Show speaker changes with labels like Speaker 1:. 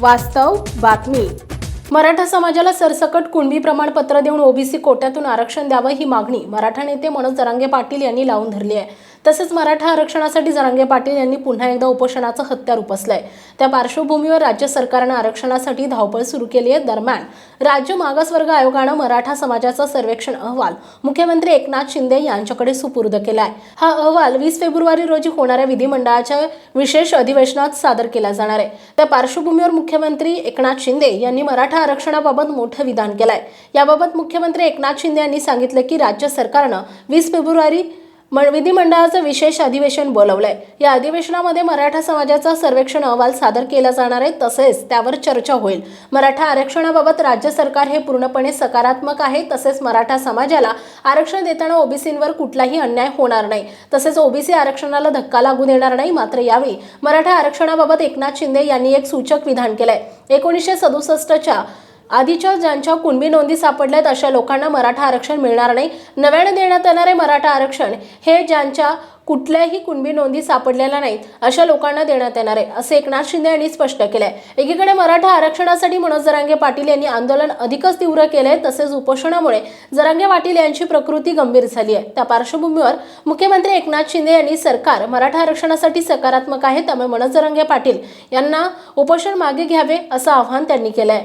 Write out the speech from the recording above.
Speaker 1: वास्तव बातमी. मराठा समाजाला सरसकट कुणबी प्रमाणपत्र देऊन ओबीसी कोट्यातून आरक्षण द्यावं ही मागणी मराठा नेते मनोज जरांगे पाटील यांनी लावून धरली आहे. तसेच मराठा आरक्षणासाठी जरांगे पाटील यांनी पुन्हा एकदा उपोषणाचं हत्यार उपसलंय त्या पार्श्वभूमीवर राज्य सरकारनं आरक्षणासाठी धावपळ सुरू केली आहे. दरम्यान राज्य मागासवर्ग आयोगानं मराठा समाजाचा सर्वेक्षण अहवाल मुख्यमंत्री एकनाथ शिंदे यांच्याकडे सुपूर्द केलाय. हा अहवाल वीस फेब्रुवारी रोजी होणाऱ्या विधिमंडळाच्या विशेष अधिवेशनात सादर केला जाणार आहे. त्या पार्श्वभूमीवर मुख्यमंत्री एकनाथ शिंदे यांनी मराठा आरक्षणाबाबत मोठं विधान केलंय. याबाबत मुख्यमंत्री एकनाथ शिंदे यांनी सांगितलं की राज्य सरकारनं वीस फेब्रुवारी विधिमंडळाचं विशेष अधिवेशन बोलवलंय. या अधिवेशनामध्ये मराठा समाजाचा सर्वेक्षण अहवाल सादर केला जाणार आहे तसेच त्यावर चर्चा होईल. मराठा आरक्षणाबाबत राज्य सरकार हे पूर्णपणे सकारात्मक आहे तसेच मराठा समाजाला आरक्षण देताना ओबीसींवर कुठलाही अन्याय होणार नाही. तसेच ओबीसी आरक्षणाला धक्का लागू देणार नाही मात्र यावेळी मराठा आरक्षणाबाबत एकनाथ शिंदे यांनी एक सूचक विधान केलंय. एकोणीसशे सदुसष्टच्या आधीच्या ज्यांच्या कुणबी नोंदी सापडल्यात अशा लोकांना मराठा आरक्षण मिळणार नाही. नव्याने देण्यात येणारे मराठा आरक्षण हे ज्यांच्या कुठल्याही कुणबी नोंदी सापडलेल्या नाहीत अशा लोकांना देण्यात येणार आहे असे एकनाथ शिंदे यांनी स्पष्ट केलंय. एकीकडे मराठा आरक्षणासाठी मनोज जरांगे पाटील यांनी आंदोलन अधिकच तीव्र केलंय तसेच उपोषणामुळे जरांगे पाटील यांची प्रकृती गंभीर झाली आहे त्या पार्श्वभूमीवर मुख्यमंत्री एकनाथ शिंदे यांनी सरकार मराठा आरक्षणासाठी सकारात्मक आहे त्यामुळे मनोज जरांगे पाटील यांना उपोषण मागे घ्यावे असं आवाहन त्यांनी केलंय.